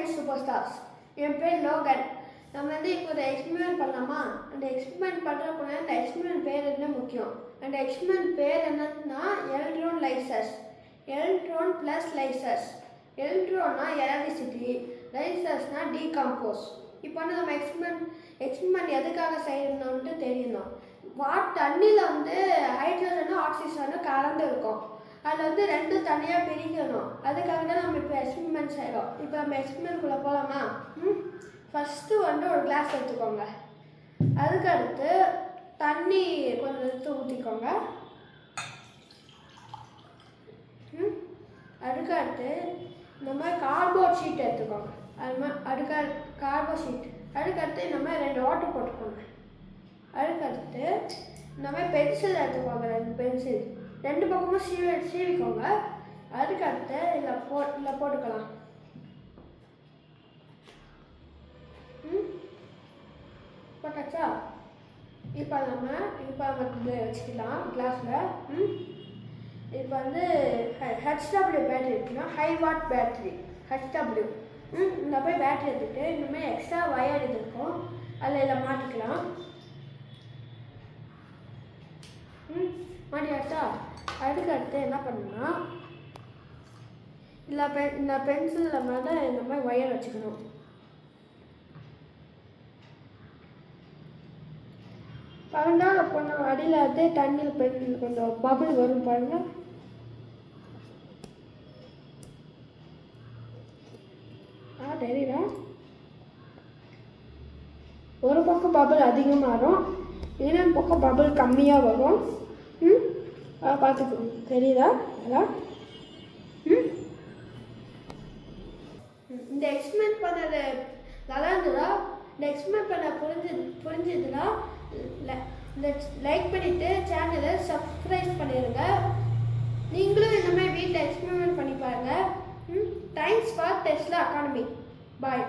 Science super stars என் பேர் Logan. நம்ம வந்து இப்போ ஒரு எக்ஸ்பிரிமெண்ட் பண்ணலாமா? அந்த எக்ஸ்பிரிமெண்ட் பண்ணுறக்குள்ள அந்த எக்ஸ்பிரிமெண்ட் பேர் என்ன முக்கியம்? அந்த எக்ஸ்பிரிமெண்ட் பேர் என்னன்னா electrolysis electron plus lysis எலக்ட்ரான்னா எலக்ட்ரிசிட்டி லைசஸ்னா டீகம்போஸ் இப்போ வந்து நம்ம எக்ஸ்பிரிமெண்ட் எக்ஸ்பிரிமெண்ட் எதுக்காக செய்யணும்னு தெரியணும் வாட் தண்ணியில் வந்து ஹைட்ரஜனும் ஆக்சிஜனும் கலந்து இருக்கும். அதில் வந்து ரெண்டும் தனியாக பிரிக்கணும். அதுக்காக தான் நம்ம இப்போ எக்ஸ்பிரிமெண்ட் செய்கிறோம் நம்ம எக்ஸ்பிரிமெண்ட்குள்ளே போகலாமா ம்? ஃபஸ்ட்டு வந்து ஒரு கிளாஸ் எடுத்துக்கோங்க. அதுக்கடுத்து தண்ணி கொஞ்சம் எடுத்து ஊற்றிக்கோங்க ம்? அதுக்கடுத்து இந்த மாதிரி கார்போர்ட் ஷீட் எடுத்துக்கோங்க. அது மாதிரி அடுக்க கார்போர்ட் ஷீட் அதுக்கடுத்து இந்த மாதிரி ரெண்டு ஓட்டை போட்டுக்கோங்க. அதுக்கடுத்து இந்த மாதிரி பென்சில் எடுத்துக்கோங்க ரெண்டு பென்சில் ரெண்டு பக்கமும் சீவி சீவிக்கோங்க. அதுக்கடுத்து இதில் போ இதில் போட்டுக்கலாம். போட்டாச்சா இப்போ நம்ம இப்போ வந்து வச்சுக்கலாம் கிளாஸில் ம்? இப்போ வந்து ஹெச்டபிள்யூ பேட்டரி இருக்குன்னா ஹை வாட் பேட்டரி ஹெச்டபிள்யூ ம்? இந்த போய் பேட்டரி எடுத்துகிட்டு இனிமேல் எக்ஸ்ட்ரா ஒயர் இருக்கும் அதில் இதில் மாட்டிக்கலாம். ம்? மாட்டியாச்சா? அதுக்கு அடுத்து என்ன பண்ணணும்னா இல்லை பெ இந்த பென்சிலில் மேலே இந்த மாதிரி ஒயர் வச்சுக்கணும். பாருங்க அப்போ நம்ம அடியில் வந்து தண்ணியில் போய் கொஞ்சம் பபுள் வரும் பாருங்க. ஆ தெரியுதா? ஒரு பக்கம் பபுள் அதிகமாக வரும் இன்னொரு பக்கம் பபுள் கம்மியாக வரும். ம்? பார்த்துக்கோங்க. தெரியுதா? அதான் ம்? இந்த எக்ஸ்பிளைன் பண்ணது நல்லா இருந்ததா இந்த எக்ஸ்பிளைன் பண்ண புரிஞ்சு புரிஞ்சு லைக் பண்ணிவிட்டு சேனலை சப்ஸ்கிரைப் பண்ணிடுங்க நீங்களும் இந்த மாதிரி வீட்டில் எக்ஸ்பெரிமெண்ட் பண்ணி பாருங்கள் thanks for Tesla Academy bye